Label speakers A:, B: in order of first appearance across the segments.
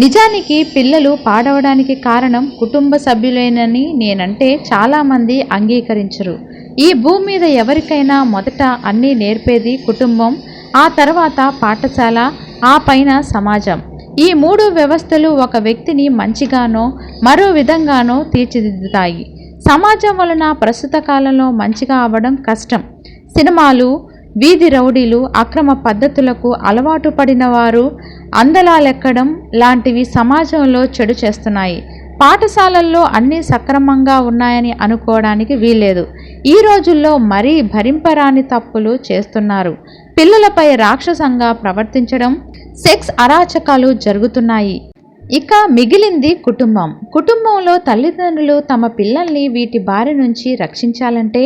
A: నిజానికి పిల్లలు పాడవడానికి కారణం కుటుంబ సభ్యులేనని నేనంటే చాలామంది అంగీకరించరు. ఈ భూమి మీద ఎవరికైనా మొదట అన్నీ నేర్పేది కుటుంబం ఆ తర్వాత పాఠశాల ఆ పైన సమాజం. ఈ మూడు వ్యవస్థలు ఒక వ్యక్తిని మంచిగానో మరో విధంగానో తీర్చిదిద్దుతాయి. సమాజం వలన ప్రస్తుత కాలంలో మంచిగా అవ్వడం కష్టం. సినిమాలు వీధి రౌడీలు అక్రమ పద్ధతులకు అలవాటు పడిన వారు అందలాలెక్కడం లాంటివి సమాజంలో చెడు చేస్తున్నాయి. పాఠశాలల్లో అన్నీ సక్రమంగా ఉన్నాయని అనుకోవడానికి వీల్లేదు. ఈ రోజుల్లో మరీ భరింపరాని తప్పులు చేస్తున్నారు. పిల్లలపై రాక్షసంగా ప్రవర్తించడం సెక్స్ అరాచకాలు జరుగుతున్నాయి. ఇక మిగిలింది కుటుంబం. కుటుంబంలో తల్లిదండ్రులు తమ పిల్లల్ని వీటి బారి నుంచి రక్షించాలంటే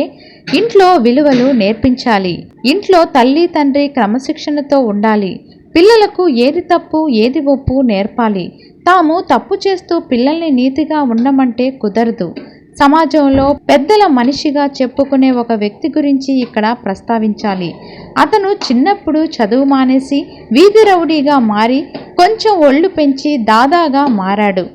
A: ఇంట్లో విలువలు నేర్పించాలి. ఇంట్లో తల్లి తండ్రి క్రమశిక్షణతో ఉండాలి. పిల్లలకు ఏది తప్పు ఏది ఒప్పు నేర్పాలి. తాము తప్పు చేస్తూ పిల్లల్ని నీతిగా ఉండమంటే కుదరదు. సమాజంలో పెద్దల మనిషిగా చెప్పుకునే ఒక వ్యక్తి గురించి ఇక్కడ ప్రస్తావించాలి. అతను చిన్నప్పుడు చదువు మానేసి వీధి రౌడీగా మారి కొంచెం ఒళ్ళు పెంచి దాదాగా మారాడు.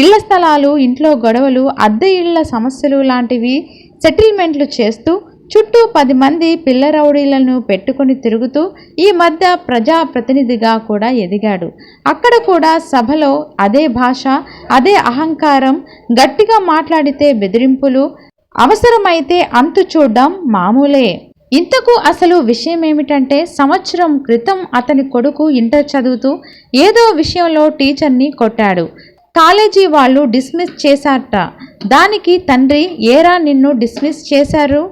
A: ఇళ్ళ స్థలాలు ఇంట్లో గొడవలు అద్దె ఇళ్ళ సమస్యలు లాంటివి సెటిల్మెంట్లు చేస్తూ చుట్టూ పది మంది పిల్ల రౌడీలను పెట్టుకుని తిరుగుతూ ఈ మధ్య ప్రజా ప్రతినిధిగా కూడా ఎదిగాడు. అక్కడ కూడా సభలో అదే భాష అదే అహంకారం గట్టిగా మాట్లాడితే బెదిరింపులు అవసరమైతే అంతు చూడడం మామూలే. ఇంతకు అసలు విషయం ఏమిటంటే సంవత్సరం క్రితం అతని కొడుకు ఇంటర్ చదువుతూ ఏదో విషయంలో టీచర్ని కొట్టాడు. కాలేజీ వాళ్ళు డిస్మిస్ చేశారట. దానికి తండ్రి ఏరా నిన్ను డిస్మిస్ చేశారు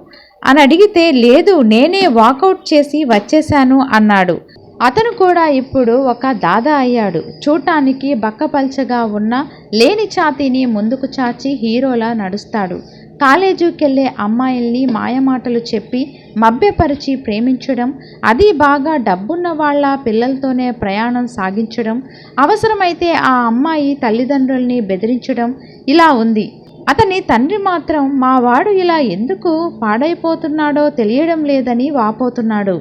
A: అని అడిగితే లేదు నేనే వాకౌట్ చేసి వచ్చేశాను అన్నాడు. అతను కూడా ఇప్పుడు ఒక దాదా అయ్యాడు. చూడటానికి బక్కపల్చగా ఉన్న లేని ఛాతీని ముందుకు చాచి హీరోలా నడుస్తాడు. కాలేజీకెళ్ళే అమ్మాయిల్ని మాయమాటలు చెప్పి మభ్యపరిచి ప్రేమించడం అది బాగా డబ్బున్న వాళ్ళ పిల్లలతోనే ప్రయాణం సాగించడం అవసరమైతే ఆ అమ్మాయి తల్లిదండ్రుల్ని బెదిరించడం ఇలా ఉంది. అతని తండ్రి మాత్రం మా వాడు ఇలా ఎందుకు పాడైపోతున్నాడో తెలియడం లేదని వాపోతున్నాడు.